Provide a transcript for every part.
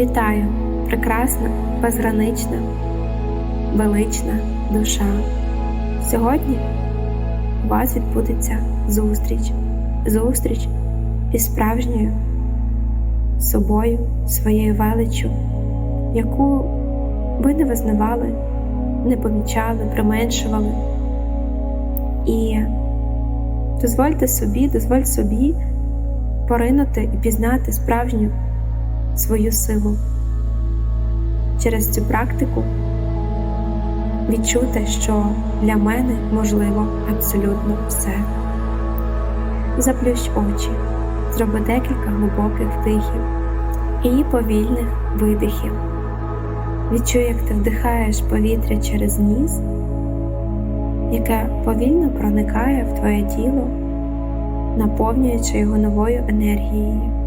Вітаю, прекрасна, безгранична, велична душа. Сьогодні у вас відбудеться зустріч, зустріч із справжньою собою, своєю величчю, яку ви не визнавали, не помічали, применшували. І дозвольте собі, дозволь собі поринути і пізнати справжню свою силу. Через цю практику відчути, що для мене можливо абсолютно все. Заплющ очі, зроби декілька глибоких вдихів і повільних видихів. Відчуй, як ти вдихаєш повітря через ніс, яке повільно проникає в твоє тіло, наповнюючи його новою енергією.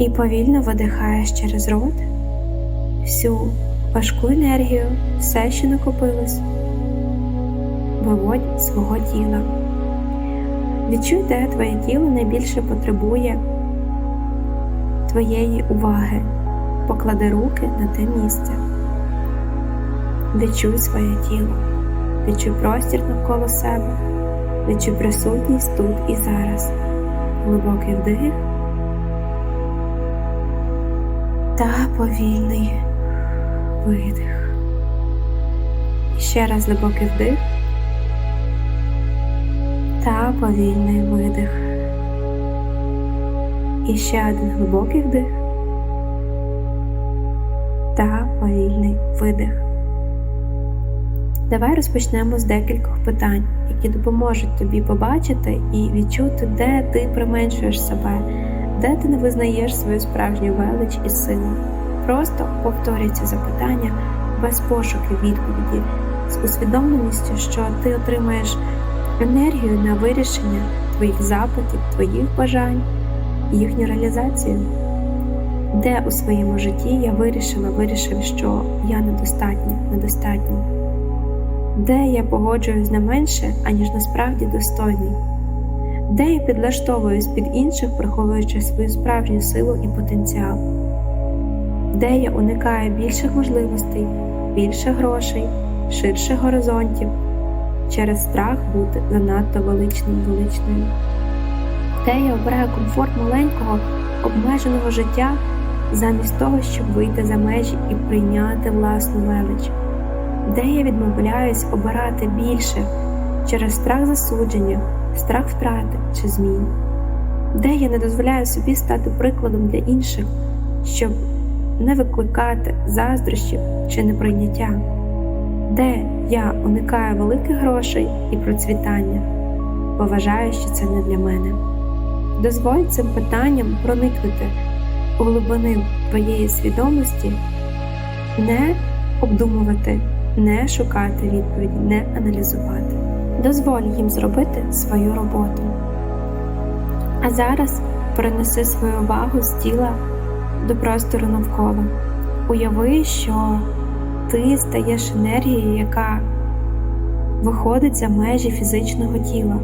І повільно видихаєш через рот всю важку енергію, все, що накопилось, виводь свого тіла. Відчуй, де твоє тіло найбільше потребує твоєї уваги. Поклади руки на те місце. Відчуй своє тіло, відчуй простір навколо себе, відчуй присутність тут і зараз. Глибокий вдих та повільний видих. Ще раз глибокий вдих та повільний видих. І ще один глибокий вдих та повільний видих. Давай розпочнемо з декількох питань, які допоможуть тобі побачити і відчути, де ти применшуєш себе, де ти не визнаєш свою справжню велич і силу. Просто повторюй ці запитання без пошуку відповіді, з усвідомленістю, що ти отримаєш енергію на вирішення твоїх запитів, твоїх бажань, їхню реалізацію. Де у своєму житті я вирішила, вирішив, що я недостатня, недостатня, де я погоджуюсь на менше, аніж насправді достойний, де я підлаштовуюсь під інших, приховуючи свою справжню силу і потенціал, де я уникаю більших можливостей, більше грошей, ширших горизонтів через страх бути занадто величним величною, де я обираю комфорт маленького обмеженого життя замість того, щоб вийти за межі і прийняти власну велич, де я відмовляюсь обирати більше через страх засудження, страх втрати чи змін, де я не дозволяю собі стати прикладом для інших, щоб не викликати заздрощів чи неприйняття, де я уникаю великих грошей і процвітання, бо вважаю, що це не для мене. Дозволь цим питанням проникнути у глибини твоєї свідомості, не обдумувати, не шукати відповіді, не аналізувати. Дозволь їм зробити свою роботу. А зараз перенеси свою увагу з тіла до простору навколо. Уяви, що ти стаєш енергією, яка виходить за межі фізичного тіла.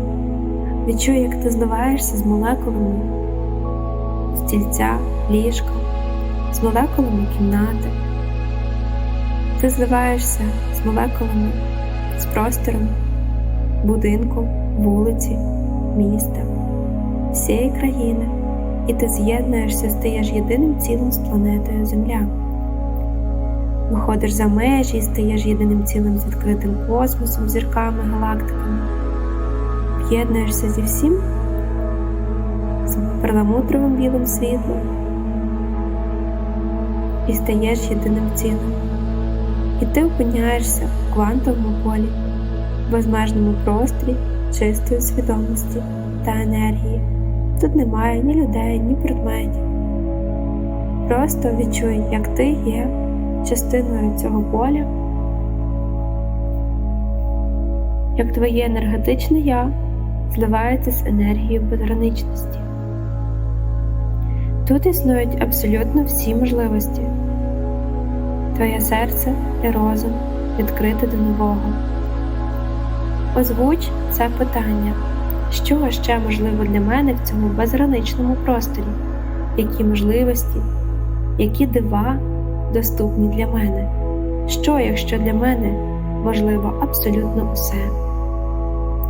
Відчуй, як ти зливаєшся з молекулами стільця, ліжка, з молекулами кімнати. Ти зливаєшся з молекулами, з простором, будинку, вулиці, міста, всієї країни, і ти з'єднуєшся, стаєш єдиним цілим з планетою Земля. Виходиш за межі і стаєш єдиним цілим з відкритим космосом, зірками, галактиками, в'єднуєшся зі всім з перламутровим білим світлом і стаєш єдиним цілим. І ти опиняєшся в квантовому полі, безмежному просторі чистої свідомості та енергії. Тут немає ні людей, ні предметів. Просто відчуй, як ти є частиною цього поля, як твоє енергетичне я зливається з енергією безграничності. Тут існують абсолютно всі можливості. Твоє серце і розум відкрити до нового. Озвуч це питання, що ще можливо для мене в цьому безграничному просторі, які можливості, які дива доступні для мене. Що, якщо для мене можливо абсолютно усе?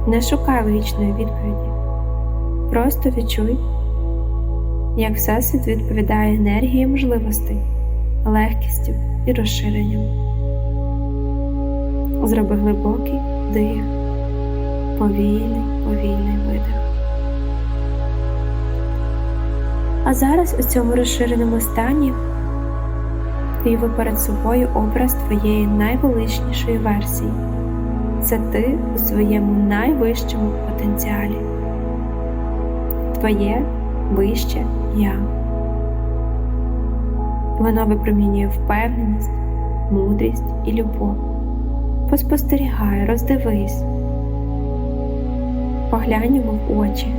Не шукай логічної відповіді. Просто відчуй, як Всесвіт відповідає енергії можливостей, легкістю і розширенням. Зроби глибокий дих, повільний, повільний видих. А зараз у цьому розширеному стані уяви перед собою образ твоєї найвеличнішої версії. Це ти у своєму найвищому потенціалі. Твоє вище я. Воно випромінює впевненість, мудрість і любов. Поспостерігай, роздивись, поглянь йому в очі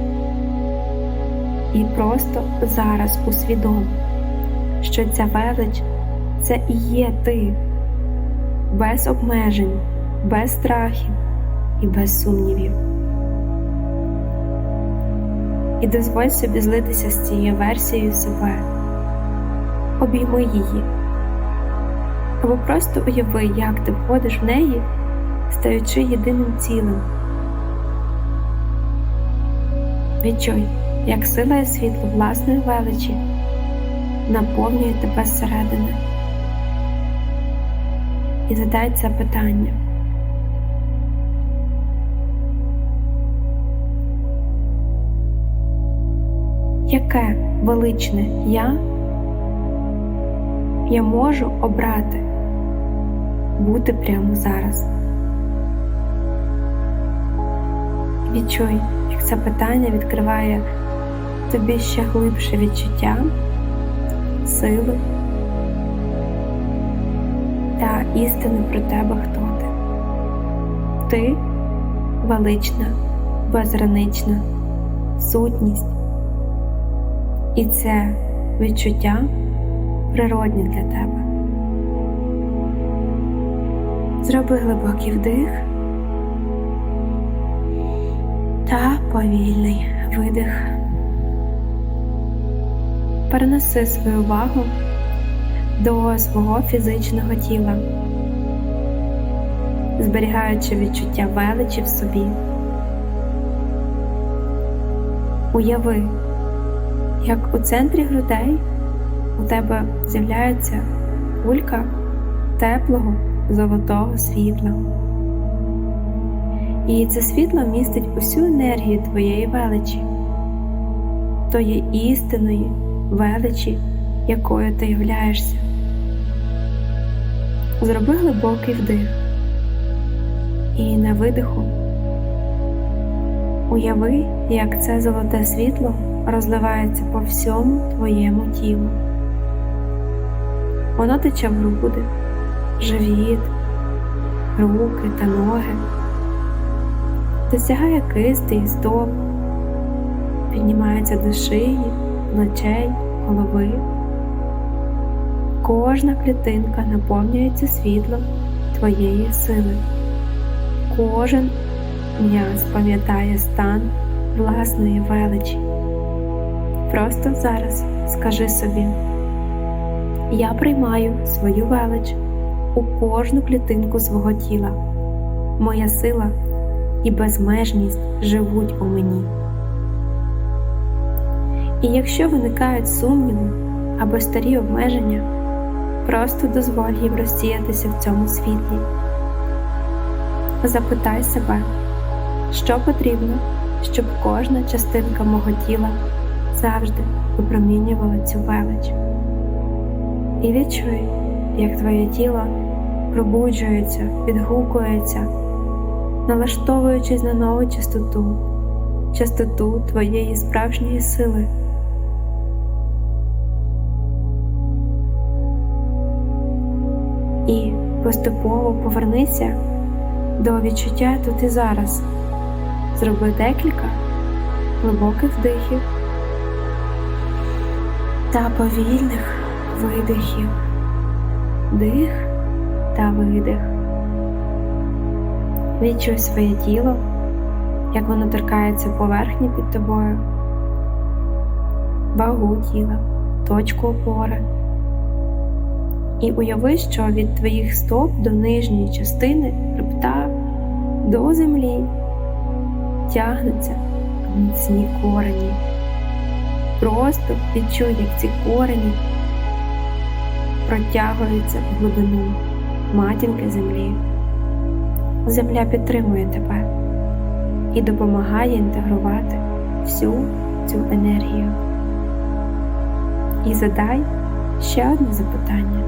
і просто зараз усвідом, що ця велич це і є ти, без обмежень, без страхів і без сумнівів. І дозволь собі злитися з цією версією себе, обійми її, або просто уяви, як ти входиш в неї, стаючи єдиним цілим. Відчуй, як сила і світло власної величі наповнює тебе зсередини. І задай це питання. Яке величне я я можу обрати бути прямо зараз? Відчуй, як це питання відкриває тобі ще глибше відчуття, сили та істини про тебе, хто ти. Ти велична, безгранична сутність. І це відчуття природні для тебе. Зроби глибокий вдих та повільний видих. Перенеси свою увагу до свого фізичного тіла, зберігаючи відчуття величі в собі. Уяви, як у центрі грудей у тебе з'являється кулька теплого золотого світла. І це світло містить усю енергію твоєї величі, тої істинної величі, якою ти являєшся. Зроби глибокий вдих і на видиху уяви, як це золоте світло розливається по всьому твоєму тілу. Воно тече в груди, живіт, руки та ноги, досягає кисти і стоп, піднімається до шиї, плечей, голови. Кожна клітинка наповнюється світлом твоєї сили. Кожен м'яз пам'ятає стан власної величі. Просто зараз скажи собі, я приймаю свою велич у кожну клітинку свого тіла. Моя сила і безмежність живуть у мені. І якщо виникають сумніви або старі обмеження, просто дозволь їм розсіятися в цьому світлі. Запитай себе, що потрібно, щоб кожна частинка мого тіла завжди випромінювала цю велич. І відчуй, як твоє тіло пробуджується, відгукується, налаштовуючись на нову частоту, частоту твоєї справжньої сили. І поступово повернися до відчуття тут і зараз. Зроби декілька глибоких вдихів та повільних видихів, дих та видих. Відчуй своє тіло, як воно торкається поверхні під тобою, вагу тіла. точку опори. І уяви, що від твоїх стоп до нижньої частини хребта до землі тягнуться міцні корені. Просто відчуй, як ці корені протягуються в глибину матінки землі. Земля підтримує тебе і допомагає інтегрувати всю цю енергію. І задай ще одне запитання.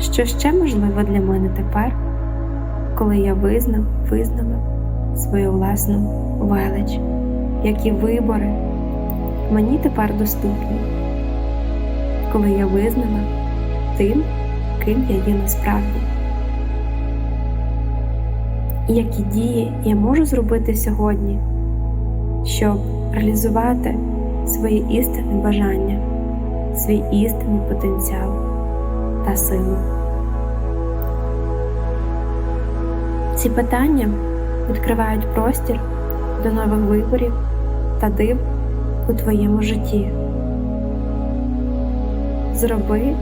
Що ще можливо для мене тепер, коли я визнав, визнала свою власну велич, які вибори мені тепер доступні, коли я визнала тим, ким я є насправді. Які дії я можу зробити сьогодні, щоб реалізувати свої істинні бажання, свій істинний потенціал та силу. Ці питання відкривають простір до нових виборів та див у твоєму житті. Зроби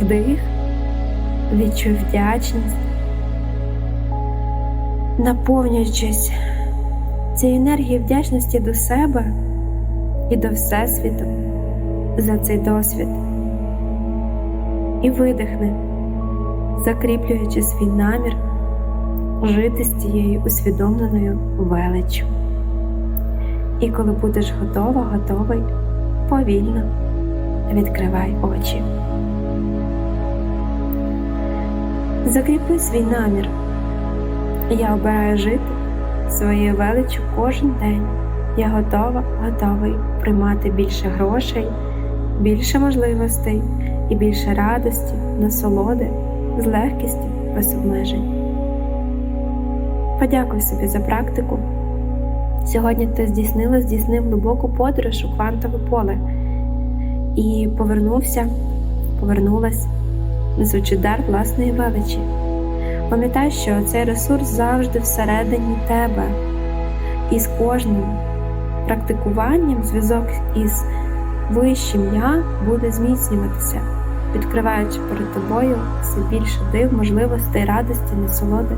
вдих, відчуй вдячність, наповнюючись цією енергією вдячності до себе і до Всесвіту за цей досвід. І видихни, закріплюючи свій намір жити з цією усвідомленою величчю. І коли будеш готова, готовий, повільно відкривай очі. Закріпи свій намір. Я обираю жити своєю величчю кожен день. Я готова, готовий приймати більше грошей, більше можливостей і більше радості, насолоди з легкістю без обмежень. Подякуй собі за практику. Сьогодні ти здійснила, здійснив глибоку подорож у квантове поле і повернувся, повернулась, несучи дар власної величі. Пам'ятай, що цей ресурс завжди всередині тебе, і з кожним практикуванням зв'язок із вищим я буде зміцнюватися, відкриваючи перед тобою все більше див, можливостей, радості, насолоди.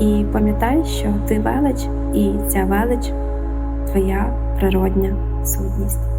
І пам'ятай, що ти велич, і ця велич твоя природня сутність.